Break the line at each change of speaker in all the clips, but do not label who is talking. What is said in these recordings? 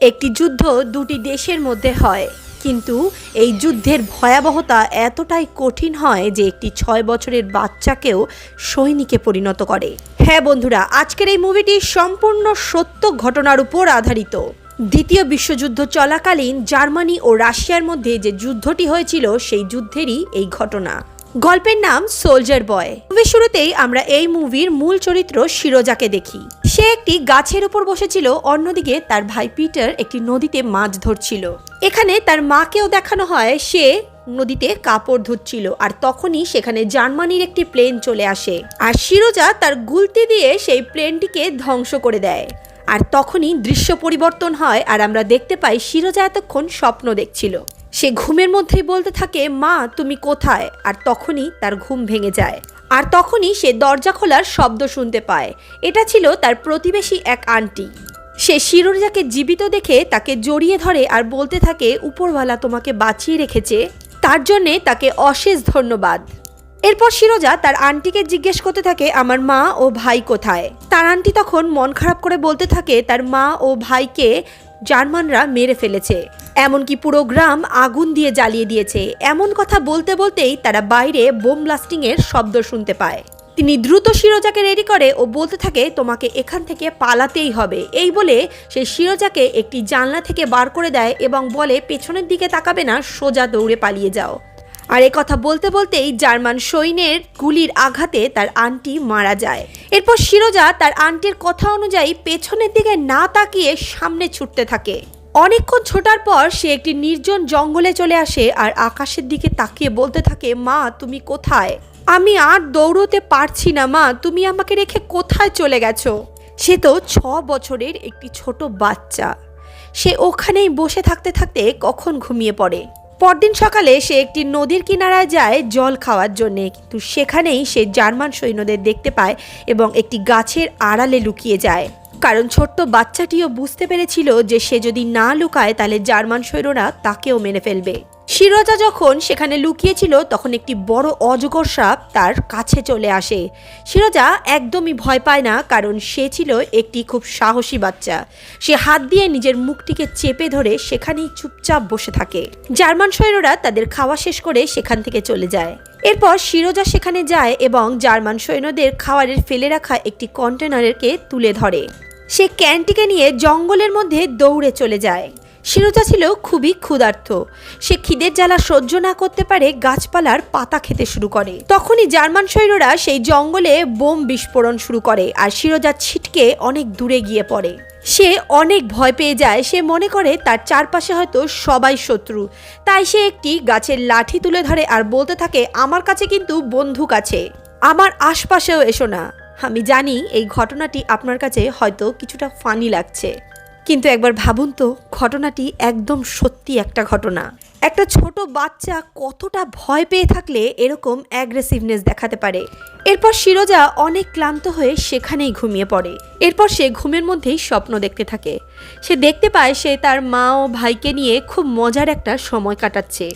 একটি যুদ্ধ দুটি দেশের মধ্যে হয়। কিন্তু এই যুদ্ধের ভয়াবহতা এতটাই কঠিন হয় যে একটি ছয় বছরের বাচ্চাকেও সৈনিকে পরিণত করে। হ্যাঁ বন্ধুরা, আজকের এই মুভিটি সম্পূর্ণ সত্য ঘটনার উপর আধারিত। দ্বিতীয় বিশ্বযুদ্ধ চলাকালীন জার্মানি ও রাশিয়ার মধ্যে যে যুদ্ধটি হয়েছিল, সেই যুদ্ধেরই এই ঘটনা। গল্পের নাম সোলজার বয় মুভির শুরুতেই আমরা এই মুভির মূল চরিত্র শিরোজাকে দেখি। সে একটি গাছের উপর বসেছিল, অন্যদিকে তার ভাই পিটার একটি নদীতে মাছ ধরছিল। এখানে তার মাকেও দেখানো হয়, সে নদীতে কাপড় ধুচ্ছিল, আর তখনই সেখানে জার্মানির একটি প্লেন চলে আসে। আর শিরোজা তার গুলতি দিয়ে সেই প্লেনটিকে ধ্বংস করে দেয়। আর তখনই দৃশ্য পরিবর্তন হয়, আর আমরা দেখতে পাই শিরোজা এতক্ষণ স্বপ্ন দেখছিল। সে ঘুমের মধ্যেই বলতে থাকে, মা, তুমি কোথায়? আর তখনই তার ঘুম ভেঙে যায়। আর তখনই সে দরজা খোলার শব্দ শুনতে পায়। এটা ছিল তার প্রতিবেশী এক আন্টি। সে শিরোজাকে জীবিত দেখে তাকে জড়িয়ে ধরে আর বলতে থাকে, উপরওয়ালা তোমাকে বাঁচিয়ে রেখেছে। তার জন্যে তাকে অশেষ ধন্যবাদ। এরপর শিরোজা তার আন্টিকে জিজ্ঞেস করতে থাকে, আমার মা ও ভাই কোথায়? তার আন্টি তখন মন খারাপ করে বলতে থাকে, তার মা ও ভাইকে জার্মানরা মেরে ফেলেছে। এমনকি পুরো গ্রাম আগুন দিয়ে জ্বালিয়ে দিয়েছে। এমন কথা বলতে বলতেই তারা বাইরে বোম ব্লাস্টিংয়ের শব্দ শুনতে পায়। তিনি দ্রুত শিরোজাকে রেডি করে ও বলতে থাকে, তোমাকে এখান থেকে পালাতেই হবে। এই বলে সে শিরোজাকে একটি জানলা থেকে বার করে দেয় এবং বলে, পেছনের দিকে তাকাবে না, সোজা দৌড়ে পালিয়ে যাও। আর এ কথা বলতে বলতেই জার্মান সৈন্যের গুলির আঘাতে তার আন্টি মারা যায়। এরপর শিরোজা তার আন্টির কথা অনুযায়ী পেছনের দিকে না তাকিয়ে সামনে ছুটতে থাকে। অনেকক্ষণ ছোটার পর সে একটি নির্জন জঙ্গলে চলে আসে আর আকাশের দিকে তাকিয়ে বলতে থাকে, মা, তুমি কোথায়? আমি আর দৌড়তে পারছি না, মা, তুমি আমাকে রেখে কোথায় চলে গেছো? সে তো ছ বছরের একটি ছোট বাচ্চা। সে ওখানেই বসে থাকতে থাকতে কখন ঘুমিয়ে পড়ে? পরদিন সকালে সে একটি নদীর কিনারায় যায় জল খাওয়ার জন্যে। কিন্তু সেখানেই সে জার্মান সৈন্যদের দেখতে পায় এবং একটি গাছের আড়ালে লুকিয়ে যায়। কারণ ছোট্ট বাচ্চাটিও বুঝতে পেরেছিল যে সে যদি না লুকায়, তাহলে জার্মান সৈন্যরা তাকেও মেনে ফেলবে। শিরোজা যখন সেখানে লুকিয়েছিল, তখন একটি বড় অজগর সাপ তার কাছে চলে আসে। শিরোজা একদমই ভয় পায় না, কারণ সে ছিল একটি খুব সাহসী বাচ্চা। সে হাত দিয়ে নিজের মুখটিকে চেপে ধরে সেখানেই চুপচাপ বসে থাকে। জার্মান সৈন্যরা তাদের খাওয়া শেষ করে সেখান থেকে চলে যায়। এরপর শিরোজা সেখানে যায় এবং জার্মান সৈন্যদের খাওয়ারের ফেলে রাখা একটি কন্টেনারকে তুলে ধরে। সে ক্যানটিকে নিয়ে জঙ্গলের মধ্যে দৌড়ে চলে যায়। শিরোজা ছিল খুবই ক্ষুধার্ত। সে খিদের জ্বালা সহ্য না করতে পারে গাছপালার পাতা খেতে শুরু করে। তখনই জার্মান সৈন্যরা সেই জঙ্গলে বোম বিস্ফোরণ শুরু করে আর শিরোজা ছিটকে অনেক দূরে গিয়ে পড়ে। সে অনেক ভয় পেয়ে যায়, সে মনে করে তার চারপাশে হয়তো সবাই শত্রু। তাই সে একটি গাছের লাঠি তুলে ধরে আর বলতে থাকে, আমার কাছে কিন্তু বন্দুক আছে, আমার আশপাশেও এসো না। আমি জানি এই ঘটনাটি আপনার কাছে হয়তো কিছুটা ফানি লাগছে। কিন্তু একবার ভাবুন তো, ঘটনাটি একদম সত্যি একটা ঘটনা। একটা ছোট বাচ্চা কতটা ভয় পেয়ে থাকলে এরকম অ্যাগ্রেসিভনেস দেখাতে পারে? এরপর শিরোজা অনেক ক্লান্ত হয়ে সেখানেই ঘুমিয়ে পড়ে। এরপর সে ঘুমের মধ্যেই স্বপ্ন দেখতে থাকে। সে দেখতে পায় সে তার মা ও ভাইকে নিয়ে খুব মজার একটা সময় কাটাচ্ছে।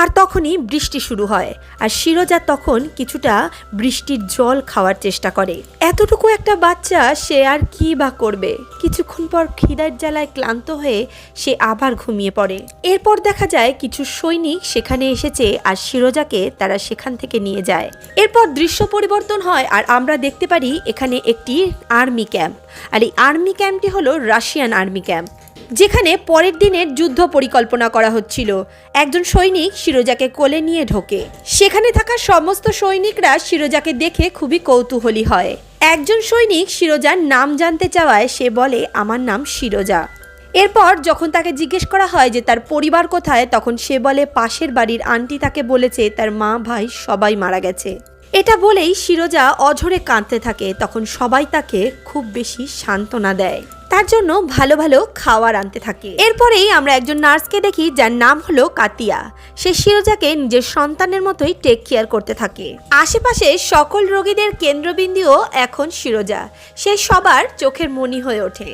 আর তখনই বৃষ্টি শুরু হয়, আর শিরোজা তখন কিছুটা বৃষ্টির জল খাওয়ার চেষ্টা করে। এতটুকু একটা বাচ্চা সে আর কি বা করবে? কিছুক্ষণ পর খিদার জ্বালায় ক্লান্ত হয়ে সে আবার ঘুমিয়ে পড়ে। এরপর দেখা যায় কিছু সৈনিক সেখানে এসেছে আর শিরোজাকে তারা সেখান থেকে নিয়ে যায়। এরপর দৃশ্য পরিবর্তন হয় আর আমরা দেখতে পারি এখানে একটি আর্মি ক্যাম্প, আর এই আর্মি ক্যাম্পটি হলো রাশিয়ান আর্মি ক্যাম্প। যেখানে পরের দিনের যুদ্ধ পরিকল্পনা করা হচ্ছিল। একজন সৈনিক শিরোজাকে কোলে নিয়ে ঢোকে। সেখানে থাকা সমস্ত সৈনিকরা শিরোজাকে দেখে খুবই কৌতূহলী হয়। একজন সৈনিক শিরোজার নাম জানতে চাওয়ায় সে বলে, আমার নাম শিরোজা এরপর যখন তাকে জিজ্ঞেস করা হয় যে তার পরিবার কোথায়, তখন সে বলে, পাশের বাড়ির আন্টি তাকে বলেছে, তার মা ভাই সবাই মারা গেছে। এটা বলেই শিরোজা অঝরে কাঁদতে থাকে, তখন সবাই তাকে খুব বেশি সান্ত্বনা দেয়। তার জন্য ভালো ভালো খাওয়ার আনতে থাকে। এরপরেই আমরা একজন নার্সকে দেখি যার নাম হলো কাতিয়া। সে শিরোজাকে নিজের সন্তানের মতোই টেক কেয়ার করতে থাকে। আশেপাশে সকল রোগীদের কেন্দ্রবিন্দুও এখন শিরোজা। সে সবার চোখের মনি হয়ে ওঠে।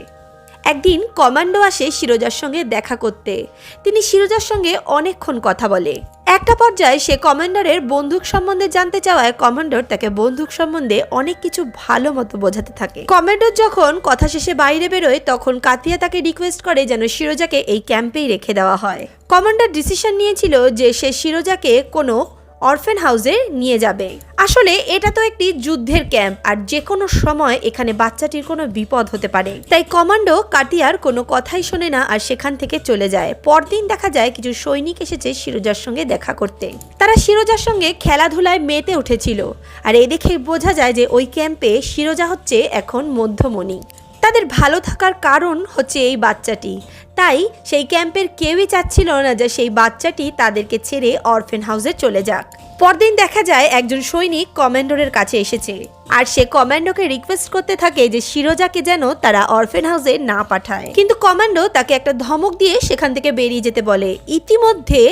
একদিন কমান্ডো আসে শিরোজার সঙ্গে দেখা করতে। তিনি শিরোজার সঙ্গে অনেকক্ষণ কথা বলে। একটা পর্যায়ে সে কমান্ডারের বন্দুক সম্বন্ধে জানতে চাওয়ায় কমান্ডার তাকে বন্দুক সম্বন্ধে অনেক কিছু ভালো মতো বোঝাতে থাকে। কমান্ডার যখন কথা শেষে বাইরে বেরোয়, তখন কাতিয়া তাকে রিকোয়েস্ট করে যেন শিরোজাকে এই ক্যাম্পেই রেখে দেওয়া হয়। কমান্ডার ডিসিশন নিয়েছিল যে সে শিরোজাকে কোনো অরফেন হাউসে নিয়ে যাবে। আসলে এটা তো একটি যুদ্ধের ক্যাম্প, আর যে কোনো সময় এখানে বাচ্চাটির কোনো বিপদ হতে পারে। তাই কমান্ডো কাটিয়ার কোনো কথাই শোনে না আর সেখান থেকে চলে যায়। পরদিন দেখা যায় কিছু সৈনিক এসেছে শিরোজার সঙ্গে দেখা করতে। তারা শিরোজার সঙ্গে খেলাধুলায় মেতে উঠেছিল, আর এ দেখে বোঝা যায় যে ওই ক্যাম্পে শিরোজা হচ্ছে এখন মধ্যমণি। তাদের ভালো থাকার কারণ হচ্ছে এই বাচ্চাটি। তাই সেই ক্যাম্পের কেউই চাচ্ছিল না যে সেই বাচ্চাটি তাদেরকে ছেড়ে অরফেন হাউসে চলে যাক। পরদিন দেখা যায় একজন সৈনিক কমান্ডোরের কাছে এসেছে আর সে কমান্ডোকে রিকোয়েস্ট করতে থাকে যে শিরোজাকে যেন তারা অরফেন হাউসে না পাঠায়। কিন্তু কমান্ডো তাকে একটা ধমক দিয়ে সেখান থেকে বেরিয়ে যেতে বলে। ইতিমধ্যে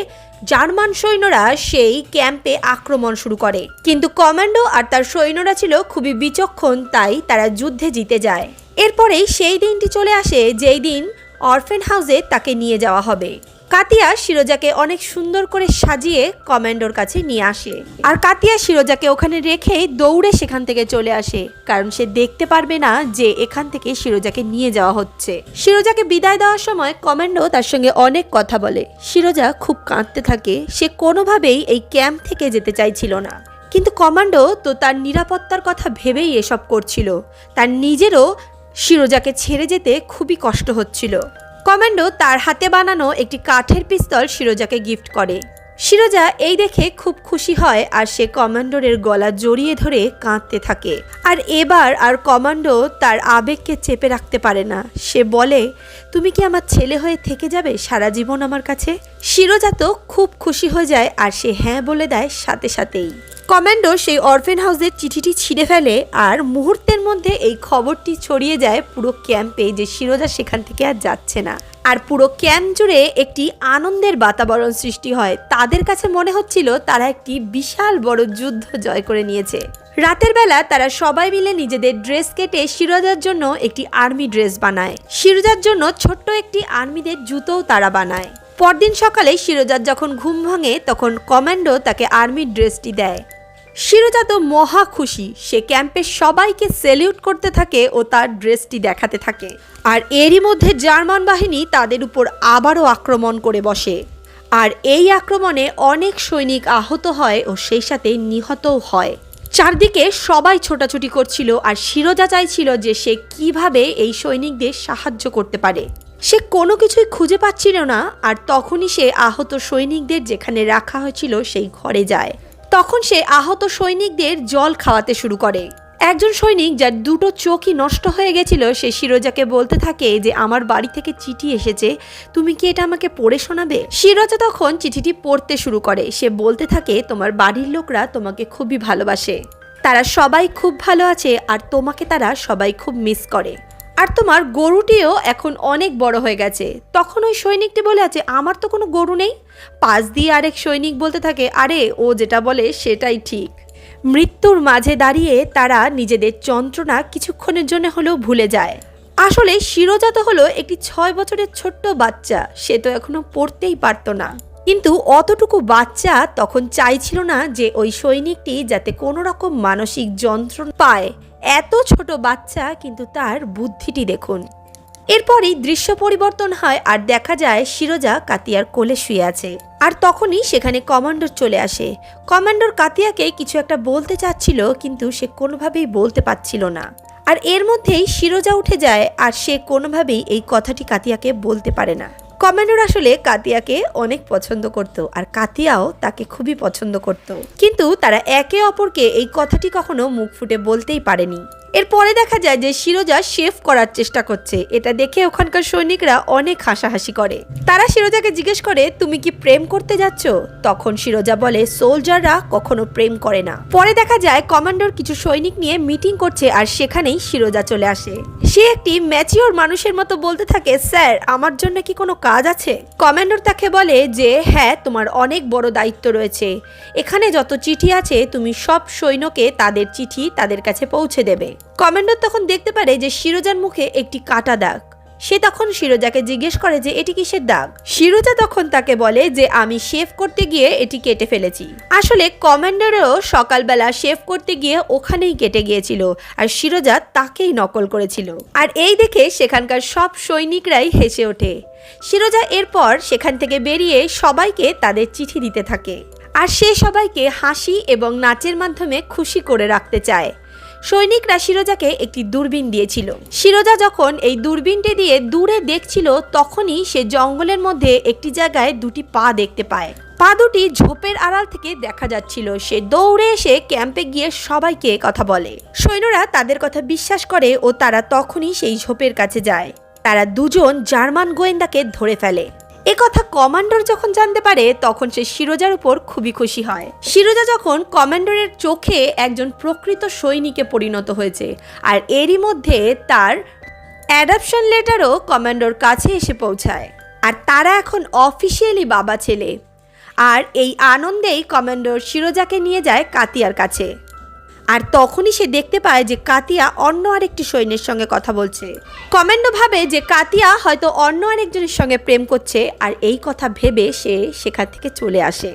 জার্মান সৈন্যরা সেই ক্যাম্পে আক্রমণ শুরু করে। কিন্তু কমান্ডো আর তার সৈন্যরা ছিল খুবই বিচক্ষণ, তাই তারা যুদ্ধে জিতে যায়। এরপরেই সেই দিনটি চলে আসে, যেই দিন অরফেন হাউসে তাকে নিয়ে যাওয়া হবে। কাতিয়া শিরোজাকে অনেক সুন্দর করে সাজিয়ে কমান্ডোর কাছে নিয়ে আসে। আর কাতিয়া শিরোজাকে ওখানে রেখে দৌড়ে সেখান থেকে চলে আসে, কারণ সে দেখতে পারবে না যে এখান থেকে শিরোজাকে নিয়ে যাওয়া হচ্ছে। শিরোজাকে বিদায় দেওয়ার সময় কমান্ডো তার সঙ্গে অনেক কথা বলে। শিরোজা খুব কাঁদতে থাকে, সে কোনোভাবেই এই ক্যাম্প থেকে যেতে চাইছিল না। কিন্তু কমান্ডো তো তার নিরাপত্তার কথা ভেবেই এসব করছিল। তার নিজেরও শিরোজাকে ছেড়ে যেতে খুবই কষ্ট হচ্ছিল। কমান্ডো তার হাতে বানানো একটি কাঠের পিস্তল শিরোজাকে গিফট করে। শিরোজা এই দেখে খুব খুশি হয় আর সে কমান্ডোরের গলা জড়িয়ে ধরে কাঁদতে থাকে। আর এবার আর কমান্ডো তার আবেগকে চেপে রাখতে পারে না। সে বলে, তুমি কি আমার ছেলে হয়ে থেকে যাবে সারা জীবন আমার কাছে? শিরোজা তো খুব খুশি হয়ে যায় আর সে হ্যাঁ বলে দেয় সাথে সাথেই। কমান্ডো সেই অরফেন হাউসের চিঠিটি ছিঁড়ে ফেলে আর মুহূর্তের মধ্যে এই খবরটি ছড়িয়ে যায় পুরো ক্যাম্পে যে শিরোজা সেখান থেকে আর যাচ্ছে না। আর পুরো ক্যাম্প জুড়ে একটি আনন্দের বাতাবরণ সৃষ্টি হয়। তাদের কাছে মনে হচ্ছিল তারা একটি বিশাল বড় যুদ্ধ জয় করে নিয়েছে। রাতের বেলা তারা সবাই মিলে নিজেদের ড্রেস কেটে শিরোজার জন্য একটি আর্মি ড্রেস বানায়। শিরোজার জন্য ছোট্ট একটি আর্মিদের জুতোও তারা বানায়। পরদিন সকালে শিরোজার যখন ঘুম ভাঙে, তখন কমান্ডো তাকে আর্মির ড্রেসটি দেয়। শিরোজা তো মহা খুশি। সে ক্যাম্পের সবাইকে সেলিউট করতে থাকে ও তার ড্রেসটি দেখাতে থাকে। আর এরই মধ্যে জার্মান বাহিনী তাদের উপর আবারও আক্রমণ করে বসে। আর এই আক্রমণে অনেক সৈনিক আহত হয় ও সেই সাথে নিহতও হয়। চারদিকে সবাই ছোটাছুটি করছিল আর শিরোজা চাইছিল যে সে কীভাবে এই সৈনিকদের সাহায্য করতে পারে। সে কোনো কিছুই খুঁজে পাচ্ছিল না আর তখনই সে আহত সৈনিকদের যেখানে রাখা হয়েছিল সেই ঘরে যায়। তখন সে আহত সৈনিকদের জল খাওয়াতে শুরু করে। একজন সৈনিক যার দুটো চোখই নষ্ট হয়ে গেছিল, সে শিরোজাকে বলতে থাকে যে, আমার বাড়ি থেকে চিঠি এসেছে, তুমি কি এটা আমাকে পড়ে শোনাবে? শিরোজা তখন চিঠিটি পড়তে শুরু করে। সে বলতে থাকে, তোমার বাড়ির লোকরা তোমাকে খুবই ভালোবাসে। তারা সবাই খুব ভালো আছে, আর তোমাকে তারা সবাই খুব মিস করে। আর তোমার গরুটিও এখন অনেক বড় হয়ে গেছে। তখন ওই সৈনিকটি বলে আছে আমার তো কোনো গরু নেই। পাশ দিয়ে আরেক সৈনিক বলতে থাকে, আরে, ও যেটা বলে সেটাই ঠিক। মৃত্যুর মাঝে দাঁড়িয়ে তারা নিজেদের যন্ত্রণা কিছুক্ষণের জন্য হলেও ভুলে যায়। আসলে শিরোজাত হলো একটি ছয় বছরের ছোট্ট বাচ্চা, সে তো এখনও পড়তেই পারতো না। কিন্তু অতটুকু বাচ্চা তখন চাইছিল না যে ওই সৈনিকটি যাতে কোনো রকম মানসিক যন্ত্রণা পায়। এত ছোট বাচ্চা কিন্তু তার বুদ্ধিটি দেখুন। এরপরই দৃশ্য পরিবর্তন হয় আর দেখা যায় শিরোজা কাতিয়ার কোলে শুয়ে আছে। আর তখনই সেখানে কমান্ডোর চলে আসে। কমান্ডোর কাতিয়াকে কিছু একটা বলতে চাচ্ছিল কিন্তু সে কোনোভাবেই বলতে পারছিল না। আর এর মধ্যেই শিরোজা উঠে যায় আর সে কোনোভাবেই এই কথাটি কাতিয়াকে বলতে পারে না। কমান্ডোর আসলে কাতিয়াকে অনেক পছন্দ করত, আর কাতিয়াও তাকে খুবই পছন্দ করত। কিন্তু তারা একে অপরকে এই কথাটি কখনো মুখ ফুটে বলতেই পারেনি। এরপরে দেখা যায় যে শিরোজা শেফ করার চেষ্টা করছে। এটা দেখে ওখানকার সৈনিকরা অনেক হাসাহাসি করে। তারা শিরোজাকে জিজ্ঞেস করে, তুমি কি প্রেম করতে যাচ্ছ? তখন শিরোজা বলে, সোলজাররা কখনো প্রেম করে না। পরে দেখা যায় কমান্ডোর কিছু সৈনিক নিয়ে মিটিং করছে, আর সেখানেই শিরোজা চলে আসে। সে একটি ম্যাচিওর মানুষের মতো বলতে থাকে, স্যার, আমার জন্য কি কোনো কাজ আছে? কমান্ডার তাকে বলে যে হ্যাঁ তোমার অনেক বড় দায়িত্ব রয়েছে। এখানে যত চিঠি আছে, তুমি সব সৈন্যকে তাদের চিঠি তাদের কাছে পৌঁছে দেবে। কমান্ডার তখন দেখতে পারে যে, শিরোজার মুখে একটি কাটা দাগ। সে তখন শিরোজাকে জিজ্ঞেস করে যে এটি কিসের দাগ? শিরোজা তখন তাকে বলে যে, আমি শেভ করতে গিয়ে এটি কেটে ফেলেছি। আসলে কমান্ডারও সকালবেলা শেভ করতে গিয়ে ওখানেই কেটে গিয়েছিল, আর শিরোজা তাকেই নকল করেছিল। আর এই দেখে সেখানকার সব সৈনিকরাই হেসে ওঠে। শিরোজা এরপর সেখান থেকে বেরিয়ে সবাইকে তাদের চিঠি দিতে থাকে। আর সে সবাইকে হাসি এবং নাচের মাধ্যমে খুশি করে রাখতে চায়। সৈনিকরা শিরোজাকে একটি দূরবীন দিয়েছিল। শিরোজা যখন এই দূরবীনটি দিয়ে দূরে দেখছিল, তখনই সে জঙ্গলের মধ্যে একটি জায়গায় দুটি পা দেখতে পায়। পা দুটি ঝোপের আড়াল থেকে দেখা যাচ্ছিল। সে দৌড়ে এসে ক্যাম্পে গিয়ে সবাইকে কথা বলে। সৈন্যরা তাদের কথা বিশ্বাস করে ও তারা তখনই সেই ঝোপের কাছে যায়। তারা দুজন জার্মান গোয়েন্দাকে ধরে ফেলে। এ কথা কমান্ডার যখন জানতে পারে, তখন সে শিরোজার উপর খুবই খুশি হয়। শিরোজা যখন কমান্ডারের চোখে একজন প্রকৃত সৈনিকে পরিণত হয়েছে, আর এরই মধ্যে তার অ্যাডাপশন লেটারও কমান্ডোর কাছে এসে পৌঁছায়। আর তারা এখন অফিসিয়ালি বাবা ছেলে। আর এই আনন্দেই কমান্ডোর শিরোজাকে নিয়ে যায় কাতিয়ার কাছে। আর তখনই সে দেখতে পায় যে কাতিয়া অন্য আরেকটি সৈন্যের সঙ্গে কথা বলছে। কমেন্ডো ভাবে যে কাতিয়া হয়তো অন্য আরেকজনের সঙ্গে প্রেম করছে, আর এই কথা ভেবে সে সেখান থেকে চলে আসে।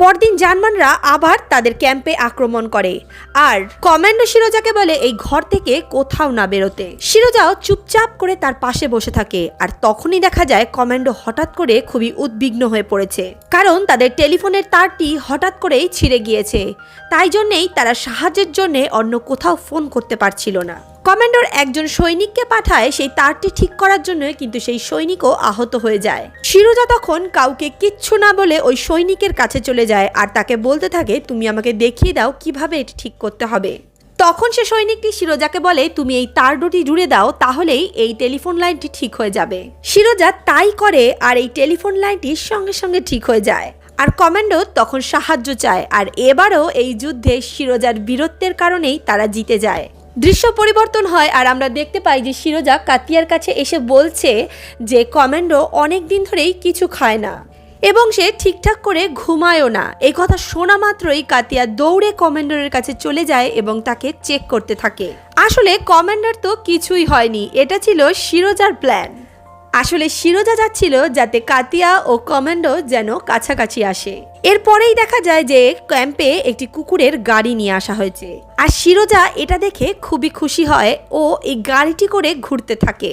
পরদিন জার্মানরা আবার তাদের ক্যাম্পে আক্রমণ করে। আর কমান্ডো শিরোজাকে বলে এই ঘর থেকে কোথাও না বেরোতে। শিরোজাও চুপচাপ করে তার পাশে বসে থাকে। আর তখনই দেখা যায় কমান্ডো হঠাৎ করে খুবই উদ্বিগ্ন হয়ে পড়েছে। কারণ তাদের টেলিফোনের তারটি হঠাৎ করেই ছিঁড়ে গিয়েছে। তাই জন্যেই তারা সাহায্যের জন্য অন্য কোথাও ফোন করতে পারছিল না। কমান্ডার একজন সৈনিককে পাঠায়, সেই তারটি ঠিক করার জন্য কিন্তু সেই সৈনিকও আহত হয়ে যায়। শিরোজা তখন কাউকে কিচ্ছু না বলে ওই সৈনিকের কাছে চলে যায় আর তাকে বলতে থাকে, তুমি আমাকে দেখিয়ে দাও কীভাবে এটি ঠিক করতে হবে। তখন সে সৈনিকটি শিরোজাকে বলে, তুমি এই তার দুটি জুড়ে দাও, তাহলেই এই টেলিফোন লাইনটি ঠিক হয়ে যাবে। শিরোজা তাই করে আর এই টেলিফোন লাইনটি সঙ্গে সঙ্গে ঠিক হয়ে যায়। আর কমান্ডো তখন সাহায্য চায়, আর এবারও এই যুদ্ধে শিরোজার বীরত্বের কারণেই তারা জিতে যায়। দৃশ্য পরিবর্তন হয় আর আমরা দেখতে পাই যে শিরোজা কাতিয়ার কাছে এসে বলছে যে কমান্ডো অনেক দিন ধরেই কিছু খায় না এবং সে ঠিকঠাক করে ঘুমায়ও না। এই কথা শোনা মাত্রই কাতিয়া দৌড়ে কমান্ডারের কাছে চলে যায় এবং তাকে চেক করতে থাকে। আসলে কমান্ডার তো কিছুই হয়নি। এটা ছিল শিরোজার প্ল্যান। আসলে শিরোজা যাচ্ছিল যাতে কাতিয়া ও কমান্ডো যেন কাছাকাছি আসে। এরপরেই দেখা যায় যে ক্যাম্পে একটি কুকুরের গাড়ি নিয়ে আসা হয়েছে। আর শিরোজা এটা দেখে খুবই খুশি হয় ও এই গাড়িটি করে ঘুরতে থাকে।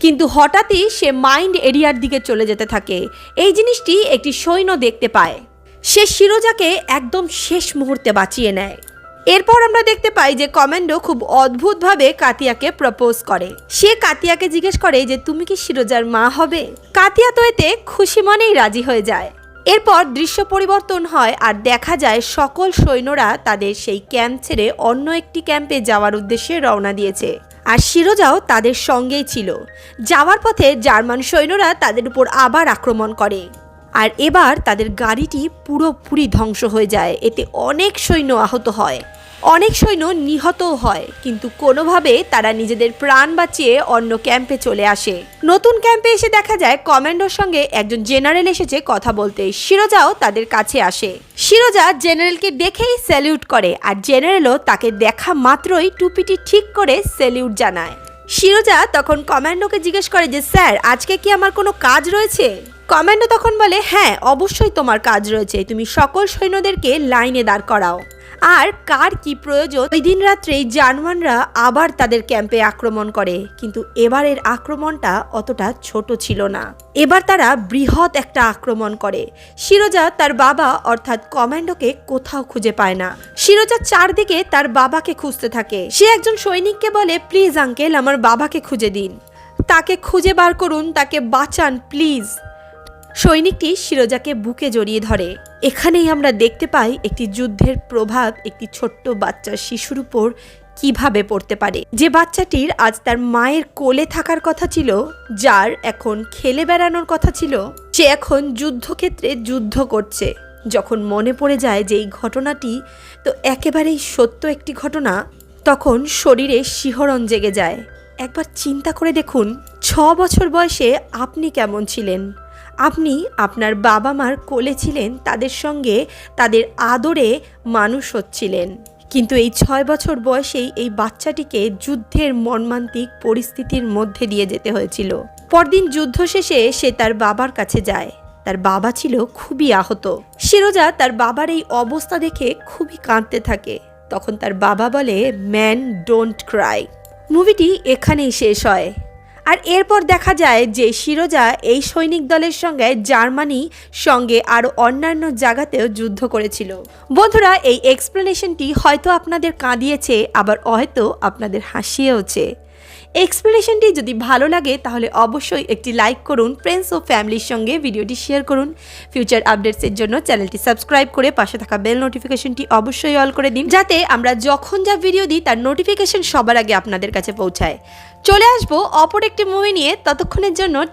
কিন্তু হঠাৎই সে মাইন্ড এরিয়ার দিকে চলে যেতে থাকে। এই জিনিসটি একটি সৈন্য দেখতে পায়। সে শিরোজাকে একদম শেষ মুহূর্তে বাঁচিয়ে নেয়। এরপর আমরা দেখতে পাই যে কমান্ডো খুব অদ্ভুতভাবে কাতিয়াকে প্রপোজ করে। সে কাতিয়াকে জিজ্ঞেস করে যে, তুমি কি শিরোজার মা হবে? কাতিয়া তো এতে খুশি মনেই রাজি হয়ে যায়। এরপর দৃশ্য পরিবর্তন হয় আর দেখা যায় সকল সৈন্যরা তাদের সেই ক্যাম্প ছেড়ে অন্য একটি ক্যাম্পে যাওয়ার উদ্দেশ্যে রওনা দিয়েছে। আর শিরোজাও তাদের সঙ্গেই ছিল। যাওয়ার পথে জার্মান সৈন্যরা তাদের উপর আবার আক্রমণ করে। আর এবার তাদের গাড়িটি পুরোপুরি ধ্বংস হয়ে যায়। এতে অনেক সৈন্য আহত হয়। অনেক সৈন্য নিহতও হয়, কিন্তু কোনোভাবে তারা নিজেদের প্রাণ বাঁচিয়ে অন্য ক্যাম্পে চলে আসে। নতুন ক্যাম্পে এসে দেখা যায়, কমান্ডোর সঙ্গে একজন জেনারেল এসেছে কথা বলতে। শিরোজাও তাদের কাছে আসে। শিরোজা জেনারেলকে দেখেই স্যালিউট করে, আর জেনারেলও তাকে দেখা মাত্রই টুপিটি ঠিক করে স্যালিউট জানায়। শিরোজা তখন কমান্ডোকে জিজ্ঞেস করে যে, স্যার, আজকে কি আমার কোনো কাজ রয়েছে? কমান্ডো তখন বলে হ্যাঁ অবশ্যই তোমার কাজ রয়েছে। তুমি সকল সৈন্যদেরকে লাইনে দাঁড় করাও। আর কার কি প্রয়োজন? ওই দিন রাত্রেই জার্মানরা আবার তাদের ক্যাম্পে আক্রমণ করে। কিন্তু এবারের আক্রমণটা অতটা ছোট ছিল না। এবার তারা বৃহৎ একটা আক্রমণ করে। শিরোজা তার বাবা, অর্থাৎ কমান্ডোকে কোথাও খুঁজে পায় না। শিরোজা চারদিকে তার বাবাকে খুঁজতে থাকে। সে একজন সৈনিককে বলে, প্লিজ, আঙ্কেল, আমার বাবাকে খুঁজে দিন। তাকে খুঁজে বার করুন, তাকে বাঁচান, প্লিজ। সৈনিকটি শিরোজাকে বুকে জড়িয়ে ধরে। এখানেই আমরা দেখতে পাই একটি যুদ্ধের প্রভাব একটি ছোট্ট বাচ্চা শিশুর উপর কীভাবে পড়তে পারে। যে বাচ্চাটির আজ তার মায়ের কোলে থাকার কথা ছিল, যার এখন খেলে বেড়ানোর কথা ছিল, সে এখন যুদ্ধক্ষেত্রে যুদ্ধ করছে। যখন মনে পড়ে যায় যে এই ঘটনাটি তো একেবারেই সত্য একটি ঘটনা, তখন শরীরে শিহরণ জেগে যায়। একবার চিন্তা করে দেখুন, ছ বছর বয়সে আপনি কেমন ছিলেন? আপনি আপনার বাবা মার কোলে ছিলেন, তাদের সঙ্গে তাদের আদরে মানুষ হচ্ছিলেন। কিন্তু এই ছয় বছর বয়সেই এই বাচ্চাটিকে যুদ্ধের মর্মান্তিক পরিস্থিতির মধ্যে দিয়ে যেতে হয়েছিল। পরদিন যুদ্ধ শেষে সে তার বাবার কাছে যায়। তার বাবা ছিল খুবই আহত। শিরোজা তার বাবার এই অবস্থা দেখে খুবই কাঁদতে থাকে। তখন তার বাবা বলে, ম্যান, ডোন্ট ক্রাই। মুভিটি এখানেই শেষ হয়। আর এরপর দেখা যায় যে শিরোজা এই সৈনিক দলের সঙ্গে জার্মানি সঙ্গে আরও অন্যান্য জায়গাতেও যুদ্ধ করেছিল। বন্ধুরা, এই এক্সপ্লেনেশনটি হয়তো আপনাদের কাঁদিয়েছে, আবার হয়তো আপনাদের হাসিয়েওছে। এক্সপ্লেনেশনটি যদি ভালো লাগে, তাহলে অবশ্যই একটি লাইক করুন ফ্রেন্ডস ও ফ্যামিলির সঙ্গে ভিডিওটি শেয়ার করুন। ফিউচার আপডেটসের জন্য চ্যানেলটি সাবস্ক্রাইব করে পাশে থাকা বেল নোটিফিকেশনটি অবশ্যই অল করে দিন, যাতে আমরা যখন যা ভিডিও দিই, তার নোটিফিকেশন সবার আগে আপনাদের কাছে পৌঁছায়। চলে আসব অপর একটি মুভি নিয়ে, ততক্ষণের জন্য